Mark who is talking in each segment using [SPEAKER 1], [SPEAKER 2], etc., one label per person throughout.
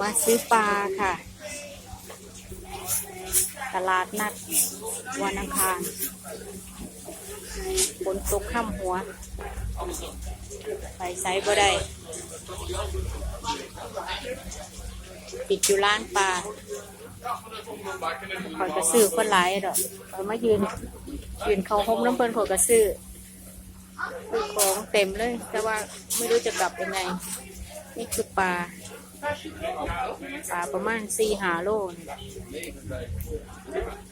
[SPEAKER 1] มาซื้อปลาค่ะ ตลาดนัดวันอังคารฝนตกข้ามหัว ไปไซบ่ได้ ปิดอยู่ร้านปลาคอยกระซื้อคนหลายดอกคอยมายืน ยืนเขาห้มน้ำเปิ้นคอยกระซื้อคือของเต็มเลย แต่ว่าไม่รู้จะกลับยังไง นี่คือปลา ปลาประมาณสี่หาโลน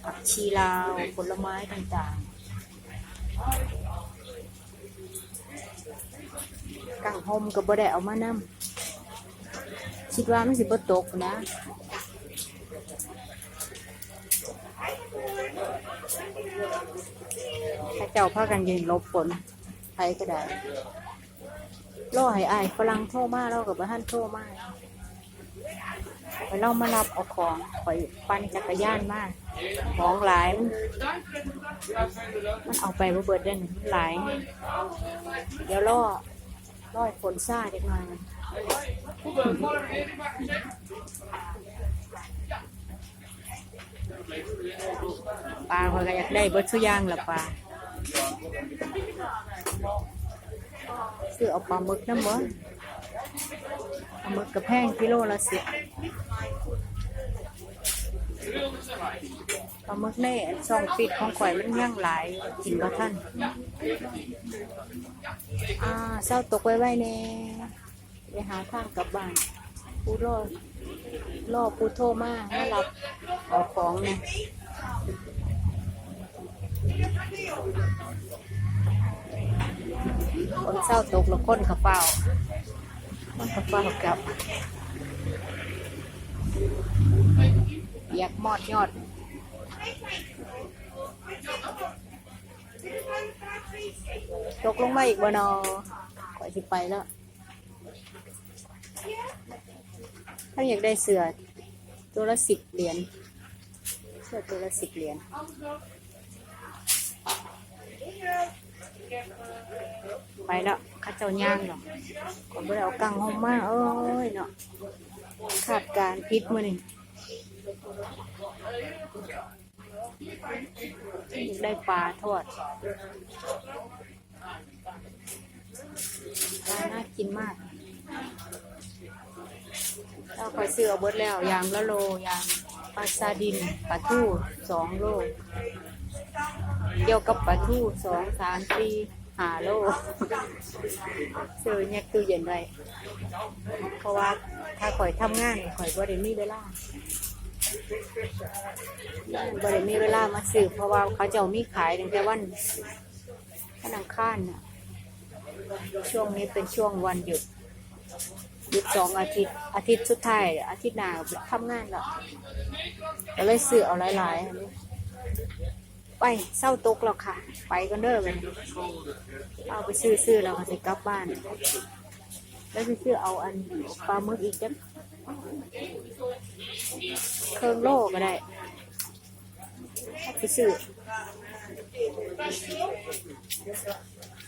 [SPEAKER 1] ผักชีลาวผลไม้ต่างๆกังหมก็บ่ได้เอามานำคิดว่ามันสิบ่ตกนะถ้าเจ้าพากันยืนลบฝนใครก็ได้รอให้อายฝรั่งโทรมาเรากับบ้านโทรมา ไปเรามารับเอาของข่อยปั่นจักรยานมาของหลายมันเอาไปบ่เบิดเด่นมันหลาย เดี๋ยวรอรอให้ฝนซ่าเด็กหน่อยปลาข่อยก็อยากได้เบิดทุกอย่างละปลาซื้อเอาปลาหมึกน้ำมันปลาหมึกกระแพงกิโลละสิบ ปลาหมึกแน่ช่องปิดของข่อยมันย่างหลายกินก็ท่านอ่าเศร้าตกไว้ไว้แน่ไปหาทางกลับบ้านผู้รอรอผู้โทรมาให้รับเอของเนี่ยคนเศร้าตกแล้วคนกระเป๋าคนกระเป๋ากลับ อยกมอดยอด ตกลงมาอีกบ่นอก่อยสิไปแล้ว ถ้าอยากได้เสือตัวละสิบเหรียญเสือตัวละสิบเหรียญไปแล้วข้าเจ้าย่างหรอกก่อนไปเอากังห้องมาเอ้ยเนาะขาดการพิษมือนี่อยาก ได้ปลาทอดปลาน่ากินมากเราคอยซื้อเอาเบิดแล้วยางละโลยางปลาซาดินปลาทูสองโลเกี่ยวกับปลาทูสองสามสี่ห้าโลซื้อเนี่ยตู้เย็นไว้เพราะว่าถ้าข่อยทำงานข่อยบ่ได้มีเวลา บ่ได้มีเวลามาซื้อเพราะว่าเขาจะมีขายตั้งแต่วันวันอังคารน่ะช่วงนี้เป็นช่วงวันหยุดหยุดสองอาทิตย์ อาทิตย์สุดท้ายอาทิตย์หน้าทำงานแล้วก็เลยซื้อเอาหลายๆไปเศร้าตกแล้วค่ะ ไปกันเด้อไปเอาไปซื้อซื้อแล้วก็จะกลับบ้าน แล้วไปซื้อเอาอันปลาหมึกอีกจัก เครื่องโลก็ได้ไปซื้อ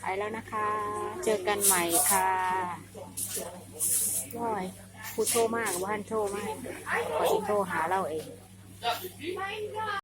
[SPEAKER 1] ไปแล้วนะคะ เจอกันใหม่ค่ะร้อยผู้โทรมากบ้านโทรมากขอที่โทรหาเราเอง